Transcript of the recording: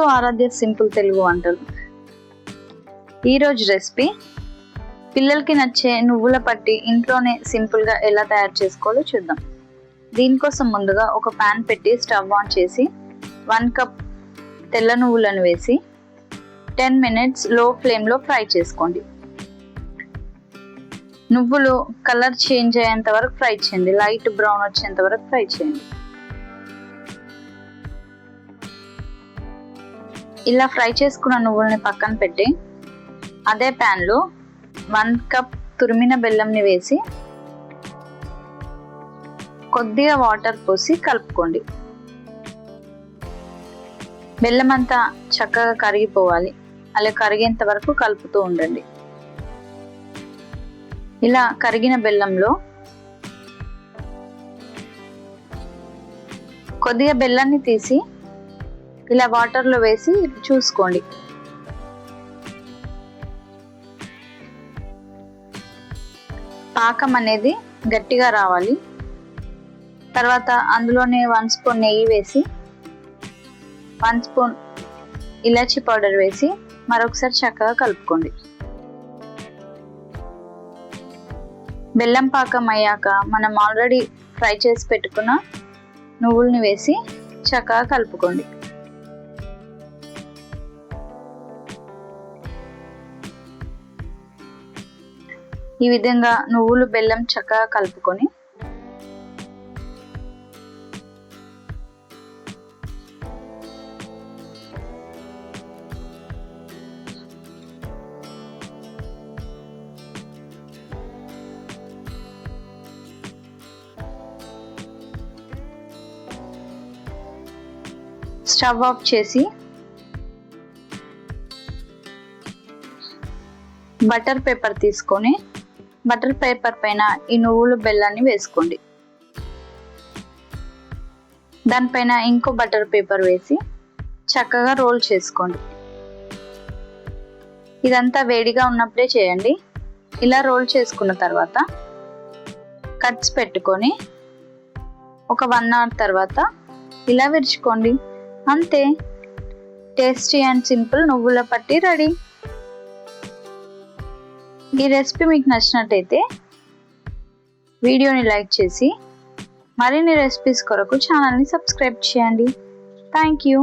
To Aaradhya simple Telugu వంటలు ఈరోజు recipe పిల్లలకి నచ్చే నువ్వుల పట్టి ఇంట్లోనే సింపుల్గా ఎలా తయారు చేసుకోవాలో చూద్దాం. దీనికోసం ముందుగా ఒక ప్యాన్ పెట్టి స్టవ్ ఆన్ చేసి వన్ కప్ తెల్ల నువ్వులను వేసి టెన్ మినిట్స్లో ఫ్లేమ్లో ఫ్రై చేసుకోండి. నువ్వులు కలర్ చేంజ్ అయ్యేంత వరకు ఫ్రై చేయండి. లైట్ బ్రౌన్ వచ్చేంత వరకు ఫ్రై చేయండి. ఇలా ఫ్రై చేసుకున్న నువ్వుల్ని పక్కన పెట్టి అదే ప్యాన్లో వన్ కప్ తురిమిన బెల్లంని వేసి కొద్దిగా వాటర్ పోసి కలుపుకోండి. బెల్లం అంతా చక్కగా కరిగిపోవాలి. అలా కరిగేంత వరకు కలుపుతూ ఉండండి. ఇలా కరిగిన బెల్లంలో కొద్దిగా బెల్లాన్ని తీసి ఇలా వాటర్లో వేసి చూసుకోండి. పాకం అనేది గట్టిగా రావాలి. తర్వాత అందులోనే వన్ స్పూన్ నెయ్యి వేసి వన్ స్పూన్ ఇలాచీ పౌడర్ వేసి మరొకసారి చక్కగా కలుపుకోండి. బెల్లం పాకం అయ్యాక మనం ఆల్రెడీ ఫ్రై చేసి పెట్టుకున్న నువ్వుల్ని వేసి చక్కగా కలుపుకోండి. ఈ విధంగా నువ్వులు బెల్లం చక్కగా కలుపుకొని స్టవ్ ఆఫ్ చేసి బటర్ పేపర్ తీసుకొని బటర్ పేపర్ పైన ఈ నువ్వులు బెల్లాన్ని వేసుకోండి. దానిపైన ఇంకో బటర్ పేపర్ వేసి చక్కగా రోల్ చేసుకోండి. ఇదంతా వేడిగా ఉన్నప్పుడే చేయండి. ఇలా రోల్ చేసుకున్న తర్వాత కట్స్ పెట్టుకొని ఒక వన్ అవర్ తర్వాత ఇలా విరుచుకోండి. అంతే. టేస్టీ అండ్ సింపుల్ నువ్వుల పట్టి రెడీ. ఈ రెసిపీ మీకు నచ్చినట్టయితే వీడియోని లైక్ చేసి మరిన్ని రెసిపీస్ కొరకు ఛానల్ని సబ్స్క్రైబ్ చేయండి. Thank you